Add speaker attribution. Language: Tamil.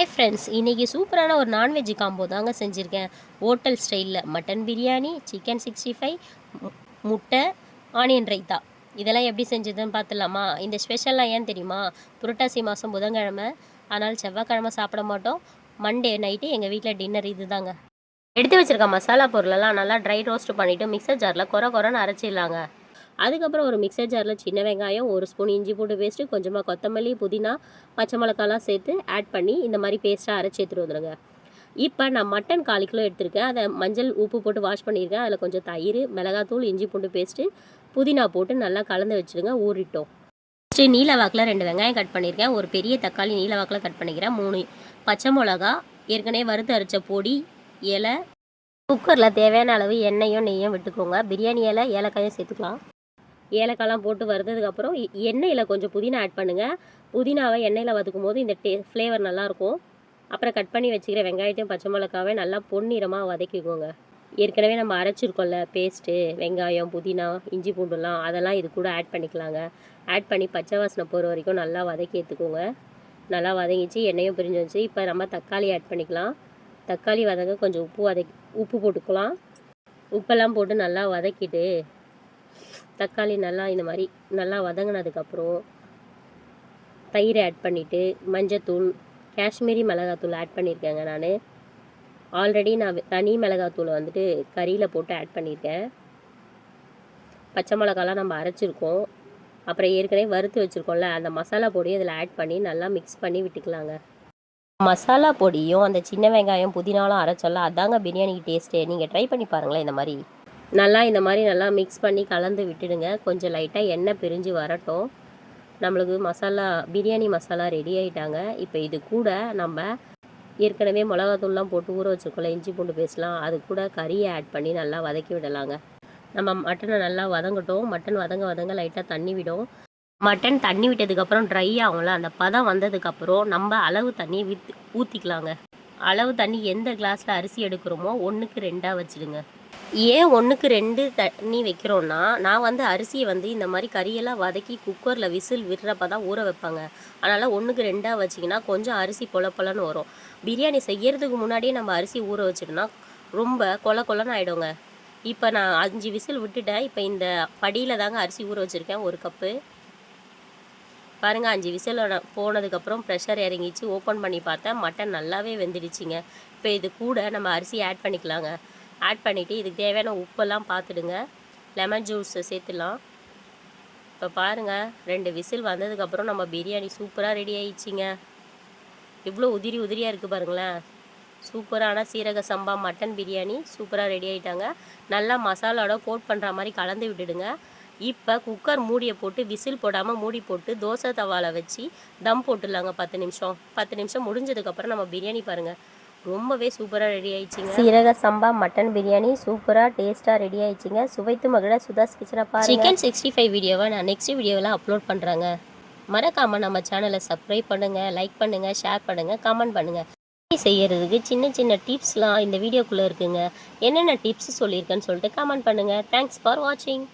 Speaker 1: ஹாய் ஃப்ரெண்ட்ஸ் இன்றைக்கி சூப்பரான ஒரு நான்வெஜ் காம்போ தாங்க செஞ்சுருக்கேன். ஹோட்டல் ஸ்டைலில் mutton biryani chicken sixty five முட்டை ஆனியன் ரைத்தா இதெல்லாம் எப்படி செஞ்சதுன்னு பார்த்துலாமா இந்த ஸ்பெஷல்லாம் ஏன் தெரியுமா? புரட்டாசி மாதம் புதன்கிழமை. அதனால் செவ்வாய்க்கிழமை சாப்பிட மாட்டோம். மண்டே நைட்டு எங்கள் வீட்டில் டின்னர் இது தாங்க எடுத்து வச்சுருக்க மசாலா பொருளெல்லாம் நல்லா ட்ரை ரோஸ்ட் பண்ணிவிட்டு மிக்சர் ஜாரில் குறை குறைன்னு அரைச்சிடலாங்க. அதுக்கப்புறம் ஒரு மிக்சர் ஜாரில் சின்ன வெங்காயம் ஒரு ஸ்பூன் இஞ்சி பூண்டு பேஸ்ட்டு கொஞ்சமாக கொத்தமல்லி புதினா பச்சை மிளகாலாம் சேர்த்து ஆட் பண்ணி இந்த மாதிரி பேஸ்ட்டாக அரைச்சி எடுத்துகிட்டு வந்துடுங்க இப்போ நான் மட்டன் காலி கிலோ எடுத்திருக்கேன். அதை மஞ்சள் உப்பு போட்டு வாஷ் பண்ணியிருக்கேன். அதில் கொஞ்சம் தயிர் மிளகாத்தூள் இஞ்சி பூண்டு பேஸ்ட்டு புதினா போட்டு நல்லா கலந்து வச்சுடுங்க ஊறிட்டோம். ஃபஸ்ட்டு நீல வாக்கில் ரெண்டு வெங்காயம் கட் பண்ணியிருக்கேன். ஒரு பெரிய தக்காளி நீல வாக்கில் கட் பண்ணிக்கிறேன். மூணு பச்சை மிளகா ஏற்கனவே வறுத்து அரைச்ச பொடி இலை குக்கரில் தேவையான அளவு எண்ணெயும் நெய்யும் விட்டுக்கோங்க. பிரியாணி இலை ஏலக்காயும் சேர்த்துக்கலாம். ஏலக்காய்லாம் போட்டு வறுத்ததுக்கப்புறம் எண்ணெயில் கொஞ்சம் புதினா ஆட் பண்ணுங்கள் புதினாவை எண்ணெயில் வதக்கும் போது இந்த டே ஃப்ளேவர் நல்லாயிருக்கும் அப்புறம் கட் பண்ணி வச்சுக்கிற வெங்காயத்தையும் பச்சை மிளகாவை நல்லா பொன்னிறமாக வதக்கிக்கோங்க. ஏற்கனவே நம்ம அரைச்சிருக்கோம்ல பேஸ்ட்டு வெங்காயம் புதினா இஞ்சி பூண்டுலாம் அதெல்லாம் இது கூட ஆட் பண்ணிக்கலாங்க. ஆட் பண்ணி பச்சை வாசனை போகிற வரைக்கும் நல்லா வதக்கி எடுத்துக்கோங்க. நல்லா வதங்கிச்சு எண்ணெயும் பிரிஞ்சு வந்துச்சு. இப்போ நம்ம தக்காளி ஆட் பண்ணிக்கலாம். தக்காளி வதங்க கொஞ்சம் உப்பு வதக்கி உப்பு போட்டுக்கலாம். உப்பெல்லாம் போட்டு நல்லா வதக்கிட்டு தக்காளி நல்லா இந்த மாதிரி நல்லா வதங்கினதுக்கப்புறம் தயிர் ஆட் பண்ணிவிட்டு மஞ்சத்தூள் காஷ்மீரி மிளகாத்தூள் ஆட் பண்ணியிருக்கேங்க நான். ஆல்ரெடி நான் தனி மிளகாத்தூளை வந்துட்டு கறியில் போட்டு ஆட் பண்ணியிருக்கேன். பச்சை மிளகாலாம் நம்ம அரைச்சிருக்கோம். அப்புறம் ஏற்கனவே வறுத்து வச்சுருக்கோம்ல அந்த மசாலா பொடியை இதில் ஆட் பண்ணி நல்லா மிக்ஸ் பண்ணி விட்டுக்கலாங்க. மசாலா பொடியும் அந்த சின்ன வெங்காயம் புதினாலாம் அரைச்சோல்ல அதாங்க பிரியாணிக்கு டேஸ்ட்டு நீங்கள் ட்ரை பண்ணி பாருங்களேன் இந்த மாதிரி. நல்லா இந்த மாதிரி நல்லா மிக்ஸ் பண்ணி கலந்து விட்டுடுங்க. கொஞ்சம் லைட்டாக எண்ணெய் பிரிஞ்சு வரட்டும். நம்மளுக்கு மசாலா பிரியாணி மசாலா ரெடி ஆகிட்டாங்க இப்போ இது கூட நம்ம ஏற்கனவே மிளகாத்தூள்லாம் போட்டு ஊற வச்சுருக்கோம்ல இஞ்சி பூண்டு பேஸ்ட்லாம் அது கூட கறியை ஆட் பண்ணி நல்லா வதக்கி விடலாங்க. நம்ம மட்டனை நல்லா வதங்கட்டும். மட்டன் வதங்க வதங்க லைட்டாக தண்ணி விடும். மட்டன் தண்ணி விட்டதுக்கப்புறம் ட்ரை ஆகும்ல அந்த பதம் வந்ததுக்கப்புறம் நம்ம அளவு தண்ணி வித் ஊற்றிக்கலாங்க அளவு தண்ணி எந்த கிளாஸில் அரிசி எடுக்கிறோமோ ஒன்றுக்கு ரெண்டாக வச்சுடுங்க. ஏன் ஒன்றுக்கு ரெண்டு தண்ணி வைக்கிறோன்னா நான் வந்து அரிசியை வந்து இந்த மாதிரி கறியெல்லாம் வதக்கி குக்கரில் விசில் விடுறப்ப தான் ஊற வைப்பாங்க. அதனால் ஒன்றுக்கு ரெண்டாக வச்சிங்கன்னா கொஞ்சம் அரிசி பொல பொலன்னு வரும். பிரியாணி செய்கிறதுக்கு முன்னாடியே நம்ம அரிசி ஊற வச்சிட்டோம்னா ரொம்ப கொல கொலன்னு ஆகிடுங்க இப்போ நான் அஞ்சு விசில் விட்டுட்டேன். இப்போ இந்த படியில் தாங்க அரிசி ஊற வச்சுருக்கேன். ஒரு கப்பு. பாருங்க அஞ்சு விசில் போனதுக்கப்புறம் ப்ரெஷர் இறங்கிச்சு ஓப்பன் பண்ணி பார்த்தேன். மட்டன் நல்லாவே வெந்துடுச்சுங்க. இப்போ இது கூட நம்ம அரிசி ஆட் பண்ணிக்கலாங்க. ஆட் பண்ணிவிட்டு இதுக்கு தேவையான உப்பெல்லாம் பார்த்துடுங்க. லெமன் ஜூஸ் சேர்த்துலாம் இப்போ பாருங்கள் ரெண்டு விசில் வந்ததுக்கப்புறம் நம்ம பிரியாணி சூப்பராக ரெடி ஆயிடுச்சிங்க. இவ்வளோ உதிரி உதிரியாக இருக்குது பாருங்களேன். சூப்பரான சீரக சம்பா மட்டன் பிரியாணி சூப்பராக ரெடி ஆகிட்டாங்க நல்லா மசாலாவோட கோட் பண்ணுற மாதிரி கலந்து விட்டுடுங்க. இப்போ குக்கர் மூடியை போட்டு விசில் போடாமல் மூடி போட்டு தோசை தவாவில் வச்சு தம் போட்டுடலாங்க பத்து நிமிஷம். பத்து நிமிஷம் முடிஞ்சதுக்கப்புறம் நம்ம பிரியாணி பாருங்கள் ரொம்பவே சூப்பராக ரெடி ஆயிடுச்சுங்க. சீரக சம்பா மட்டன் பிரியாணி சூப்பராக டேஸ்ட்டாக ரெடி ஆயிடுச்சுங்க. சுவைத்து மகிழ சுதாஸ் கிச்சனை பாருங்க. சிக்கன் சிக்ஸ்டி ஃபைவ் வீடியோவை நான் நெக்ஸ்ட் வீடியோவில் அப்லோட் பண்ணுறேங்க மறக்காமல் நம்ம சேனலை சப்ஸ்கிரைப் பண்ணுங்கள் லைக் பண்ணுங்கள் ஷேர் பண்ணுங்கள் கமெண்ட் பண்ணுங்கள் செய்யறதுக்கு சின்ன சின்ன டிப்ஸ்லாம் இந்த வீடியோக்குள்ளே இருக்குங்க. என்னென்ன டிப்ஸ் சொல்லியிருக்கேன்னு சொல்லிட்டு கமெண்ட் பண்ணுங்கள் தேங்க்ஸ் ஃபார் வாட்சிங்